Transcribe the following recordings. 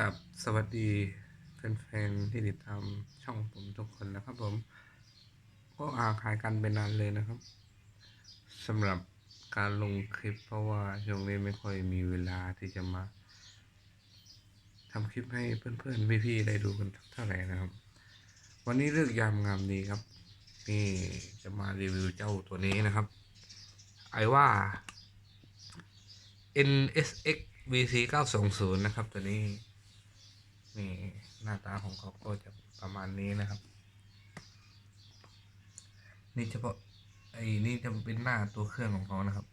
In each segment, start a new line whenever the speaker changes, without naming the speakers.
ครับสวัสดีแฟนๆที่ติดตามช่องผมทุกคนนะครับผม ก็อาหายกันไปนานเลยนะครับสำหรับการลงคลิป เพราะว่าช่วงนี้ไม่ค่อยมีเวลาที่จะมาทำคลิปให้เพื่อนๆพี่ๆได้ดูกันเท่าไหร่นะครับ วันนี้เลือกยามงามดีครับ นี่จะมารีวิวเจ้าตัวนี้นะครับ ไอว่า NSX VC 920นะครับตัวนี้ นี่หน้าตาของเขาก็จะประมาณนี้นะครับ นี่เฉพาะไอ้นี่จะเป็นหน้าตัวเครื่องของเขานะครับ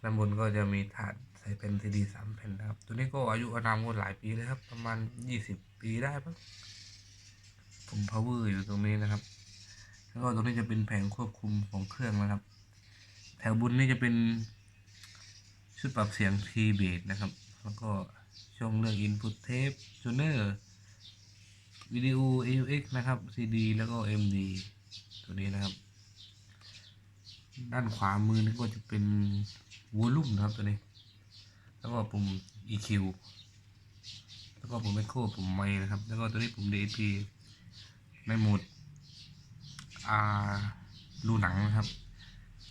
ด้านบนก็จะมีถาดใส่เป็นซีดีสามแผ่นนะครับ ตัวนี้ก็อายุอานามก็หลายปีเลยครับ ประมาณยี่สิบปีได้ปะผม power อร์อยู่ตรงนี้นะครับ แล้วก็ตรงนี้จะเป็นแผงควบคุมของเครื่องนะครับ แถวบนนี่จะเป็นชุดปรับเสียง T b a s นะครับ แล้วก็ ช่องเลือก Input Tape Tuner วิดีโอ AUX นะครับ CD แล้วก็ MD ตัวนี้นะครับ ด้านขวามือนี่ก็จะเป็น Volume นะครับตัวนี้ แล้วก็ปุ่ม EQ แล้วก็ปุ่ม Echo ปุ่มไมนะครับ แล้วก็ตัวนี้ปุ่ม DSP ในโหมดอ่าดูหนังนะครับ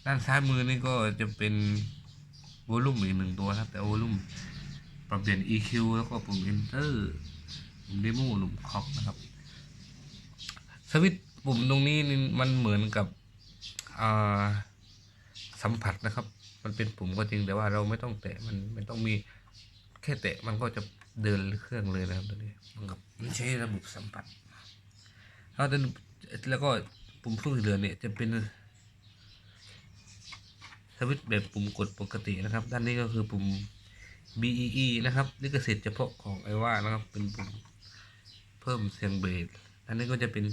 ด้านซ้ายมือนี่ก็จะเป็นวอลลุ่มอีกหนึ่งตัวนะครับ แต่วอลลุ่ม ปรับเปลี่ยน EQ แล้วก็ปุ่ม Enter ปุ่ม Demo ปุ่ม Clock นะครับ สวิตช์ปุ่มตรงนี้นี่มันเหมือนกับอ่าสัมผัสนะครับ มันเป็นปุ่มก็จริงแต่ว่าเราไม่ต้องแตะมันมันต้องมีแค่แตะมันก็จะเดินเครื่องเลยนะครับตัวนี้มันกับมันใช้ระบบสัมผัสแล้วแต่แล้วก็ปุ่มช่วงเหลือเนี่ยจะเป็นสวิตช์แบบปุ่มกดปกตินะครับ ด้านนี้ก็คือปุ่ม BEE นะครับนี่ก็เสร็จเฉพาะของไอว่านะครับ เป็นปุ่มเพิ่มเสียงเบสอันนี้ก็จะเป็น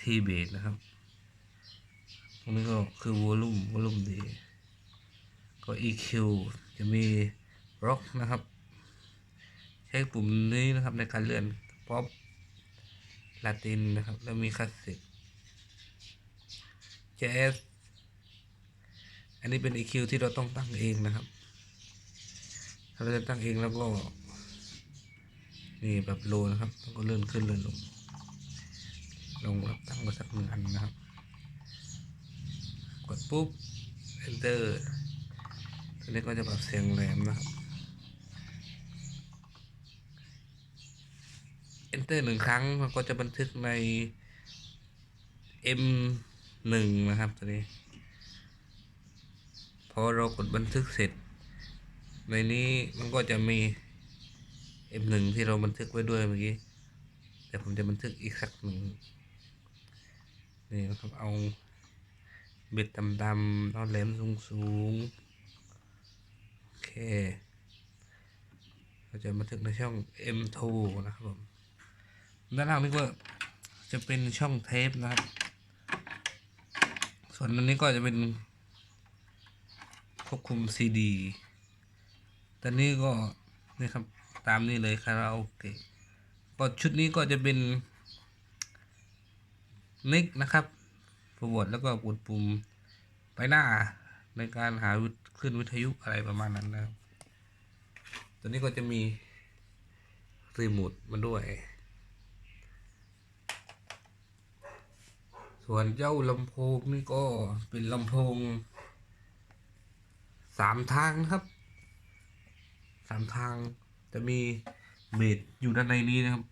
T เบสนะครับ ตรงนี้ก็คือ volume volume ดี ก็ EQ จะมี rock นะครับ ใช้ปุ่มนี้นะครับในการเลื่อน pop ลาตินนะครับ แล้วมีคลาสสิก jazz อันนี้เป็น EQ ที่เราต้องตั้งเองนะครับ ถ้าเราจะตั้งเองแล้วก็ นี่แบบโลนะครับแล้วก็เลื่อนขึ้นเลื่อนลง ลงรับตั้งไว้สักหนึ่งอันนะครับ กดปุ๊บ enter ตัวนี้ก็จะปรับเสียงแหลมนะครับ enter หนึ่งครั้งมันก็จะบันทึกใน M หนึ่งนะครับตัวนี้ พอเรากดบันทึกเสร็จ ในนี้มันก็จะมี M1 ที่เราบันทึกไว้ด้วยเมื่อกี้แต่ผมจะบันทึกอีกสักหนึ่งนี่นะครับเอาเบ็ดดำๆเอาแหลมสูงๆโอเคเราจะบันทึกในช่อง M2 นะครับผมด้านล่างนี่ก็จะเป็นช่องเทปนะครับ ส่วนอันนี้ก็จะเป็นควบคุมซีดี ตอนนี้ก็นี่ครับตามนี้เลยคาราโอเกะก็ชุดนี้ก็จะเป็นนิกนะครับฟอร์วดแล้วก็กดปุ่มไปหน้าในการหาขึ้นวิทยุอะไรประมาณนั้นนะครับตัวนี้ก็จะมีรีโมทมาด้วย ส่วนเจ้าลำโพงนี่ก็เป็นลำโพงสามทางครับ สามทางจะมีเบสอยู่ด้านในนี้นะครับ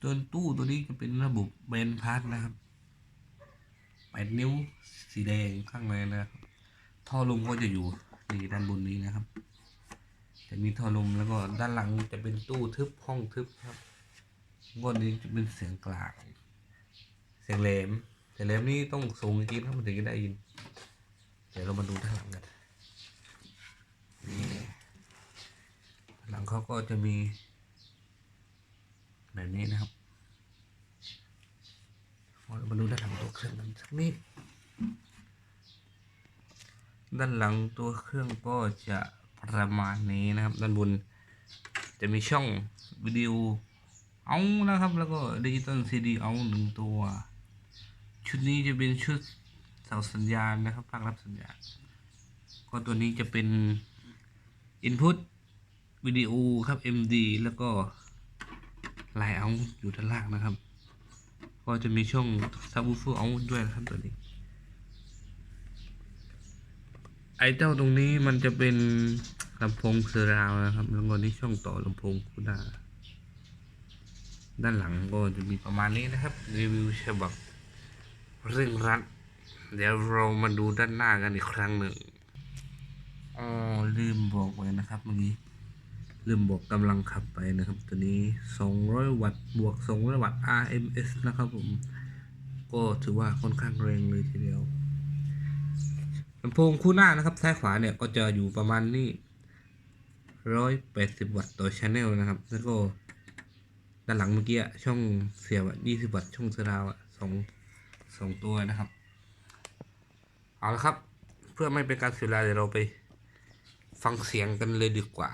ตัวตู้ตัวนี้จะเป็นระบบเบนพาร์ทนะครับแปดนิ้วสีแดงข้างในนะครับ ท่อลมก็จะอยู่นี่ด้านบนนี้นะครับ จะมีท่อลมแล้วก็ด้านหลังจะเป็นตู้ทึบห้องทึบครับบนนี้จะเป็นเสียงกลาง เสียงแหลมเสียงแหลมนี่ต้องสูงจริงๆครับมันถึงจะได้ยิน เดี๋ยวเรามาดูด้านหลังกัน นี่หลังเขา ก็จะมี แบบนี้นะครับเรามาดูด้านหลังตัวเครื่องกันสักนิด ด้านหลังตัวเครื่องก็จะประมาณนี้นะครับ ด้านบนจะมีช่องวิดีโอเอานะครับ แล้วก็ดิจิตอลซีดีเอาหนึ่งตัว ชุดนี้จะเป็นชุดเสาสัญญาณนะครับภาครับสัญญาณ ก็ตัวนี้จะเป็น Input วิดีโอครับ MD แล้วก็ไลน์เอาอยู่ด้านล่างนะครับ ก็จะมีช่องซับวูฟูเอาด้วยนะครับตัวนี้ ไอเจ้าตรงนี้มันจะเป็นลำโพงเซอร์ราวนะครับแล้วก็นี่ช่องต่อลำโพงคูด้าด้านหลังก็จะมีประมาณนี้นะครับรีวิวฉบับเร่งรัด เดี๋ยวเรามาดูด้านหน้ากันอีกครั้งหนึ่งอ๋อลืมบอกไว้นะครับเมื่อกี้ ลืมบอกกำลังขับไปนะครับ ตัวนี้ 200 วัตต์บวก 200 วัตต์ RMS นะครับผม ก็ถือว่าค่อนข้างแรงเลยทีเดียวลำโพงคู่หน้านะครับ ซ้ายขวาเนี่ยก็จะอยู่ประมาณนี้ 180 วัตต์ต่อชแนลนะครับ แล้วก็ด้านหลังเมื่อกี้ช่องเสียบอะ20วัตต์ช่องเซราวสองสองตัวนะครับ เอาละครับ เพื่อไม่เป็นการเสียเวลาเดี๋ยวเราไปฟังเสียงกันเลยดีกว่า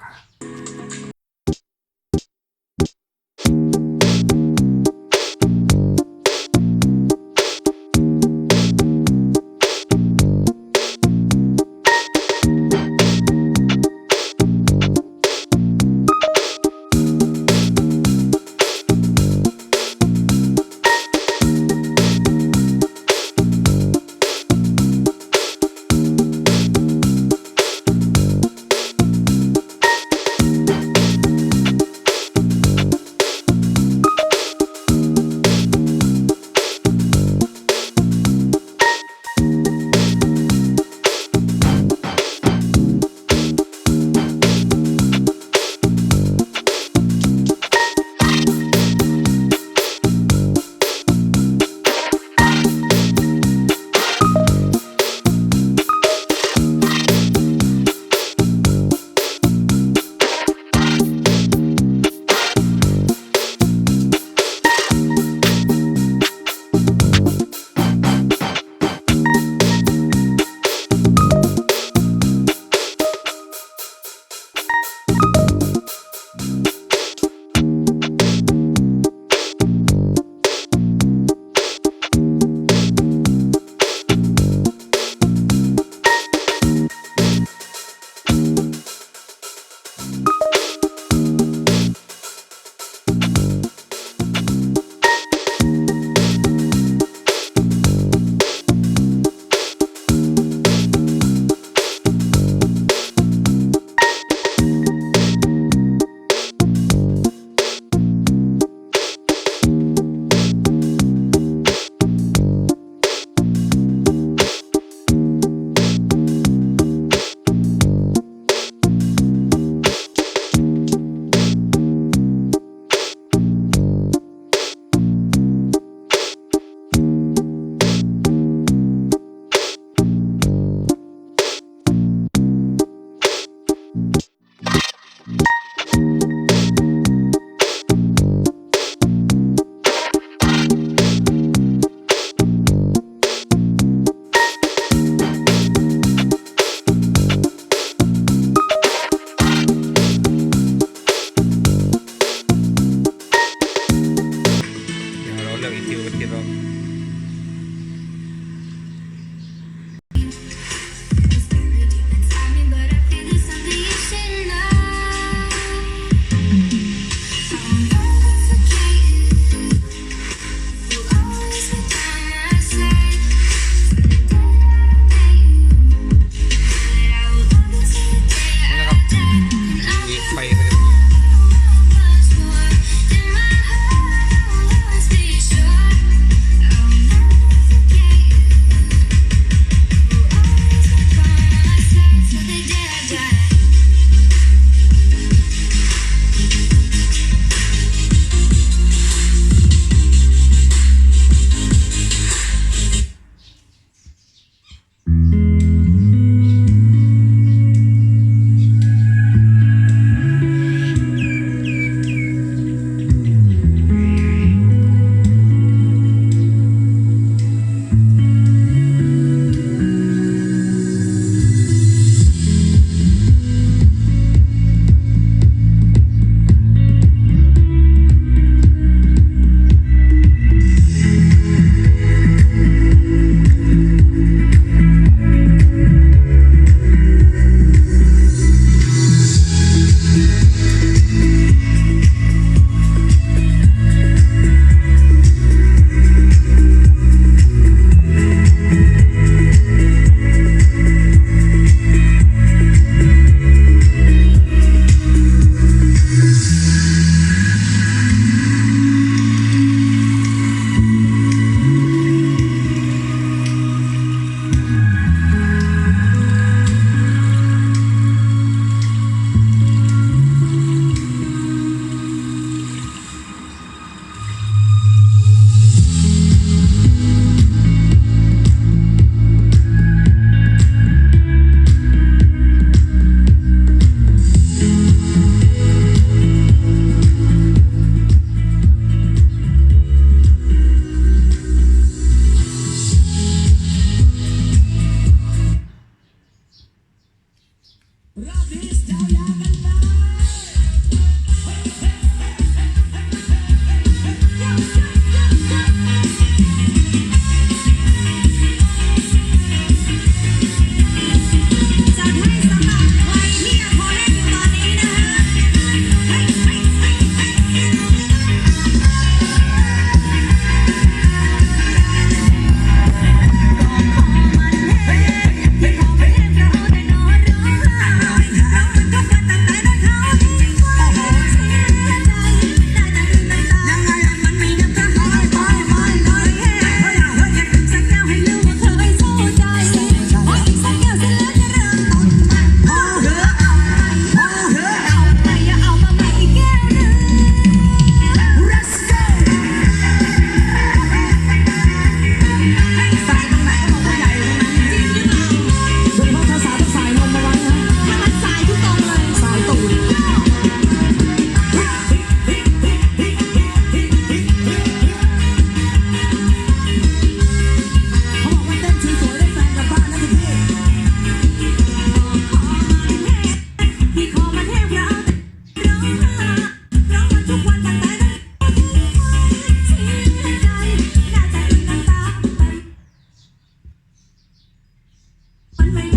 One way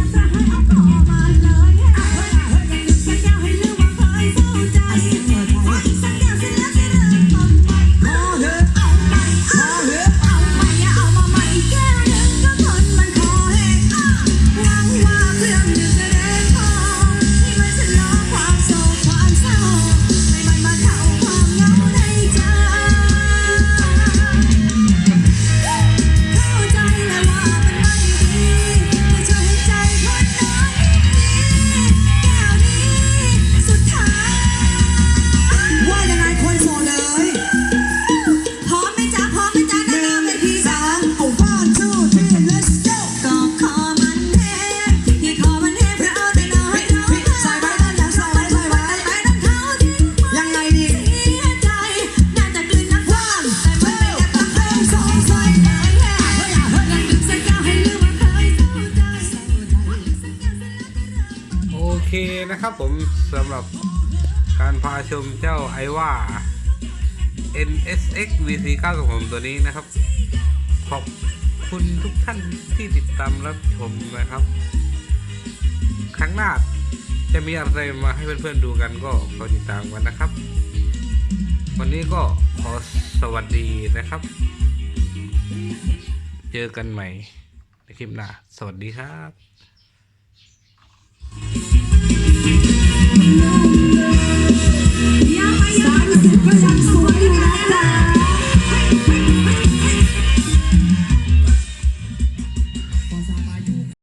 ผมสำหรับการพาชมเจ้าไอว่า NSX VC 9ของผมตัวนี้นะครับ ขอบคุณทุกท่านที่ติดตามรับชมนะครับ ครั้งหน้าจะมีอะไรมาให้เพื่อนๆดูกันก็ขอติดตามกันนะครับ วันนี้ก็ขอสวัสดีนะครับ เจอกันใหม่ในคลิปหน้า สวัสดีครับ
อ
ยามปยังสามสิบก็ยังสวย